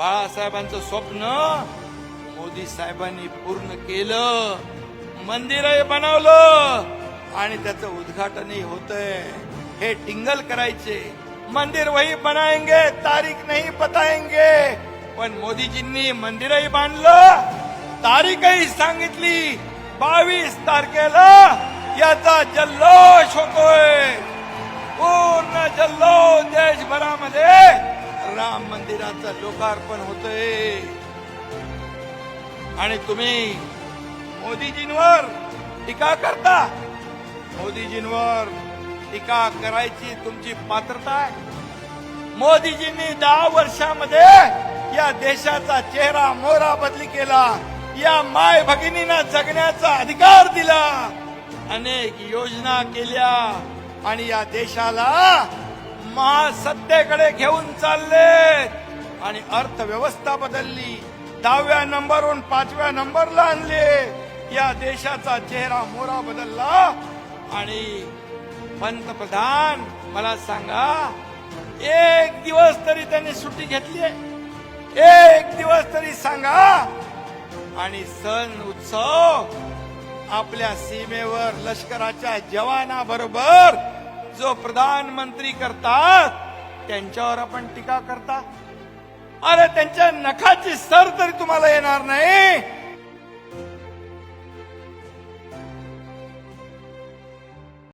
बाळासाहेबांचं स्वप्न मोदी साहेबांनी पूर्ण केलं मंदिरही बनवलं आणि त्याचं उद्घाटनही होतंय. हे टिंगल करायचे. मंदिर वही बनाएंगे तारीख नाही बताएंगे. पण मोदीजींनी मंदिरही बांधलं तारीखही सांगितली. बावीस तारखेला याचा जल्लोष होतोय. राम मंदिराचं लोकार्पण होतंय. आणि तुम्ही मोदीजींवर टीका करता. मोदीजींवर टीका करायची तुमची पात्रता आहे. मोदीजींनी दहा वर्षामध्ये या देशाचा चेहरा मोहरा बदली केला. या माय भगिनींना जगण्याचा अधिकार दिला. अनेक योजना केल्या. आणि या देशाला महासत्तेकडे घेऊन चालले आणि अर्थव्यवस्था बदलली. दहाव्या नंबरवरून पाचव्या नंबरला आणले. या देशाचा चेहरा मोरा बदलला. आणि पंतप्रधान मला सांगा एक दिवस तरी त्यांनी सुट्टी घेतली एक दिवस तरी सांगा. आणि सण उत्सव आपल्या सीमेवर लष्कराच्या जवानाबरोबर जो प्रधानमंत्री करतात त्यांच्यावर आपण टीका करता? अरे त्यांच्या नखाची सर तरी तुम्हाला येणार नाही.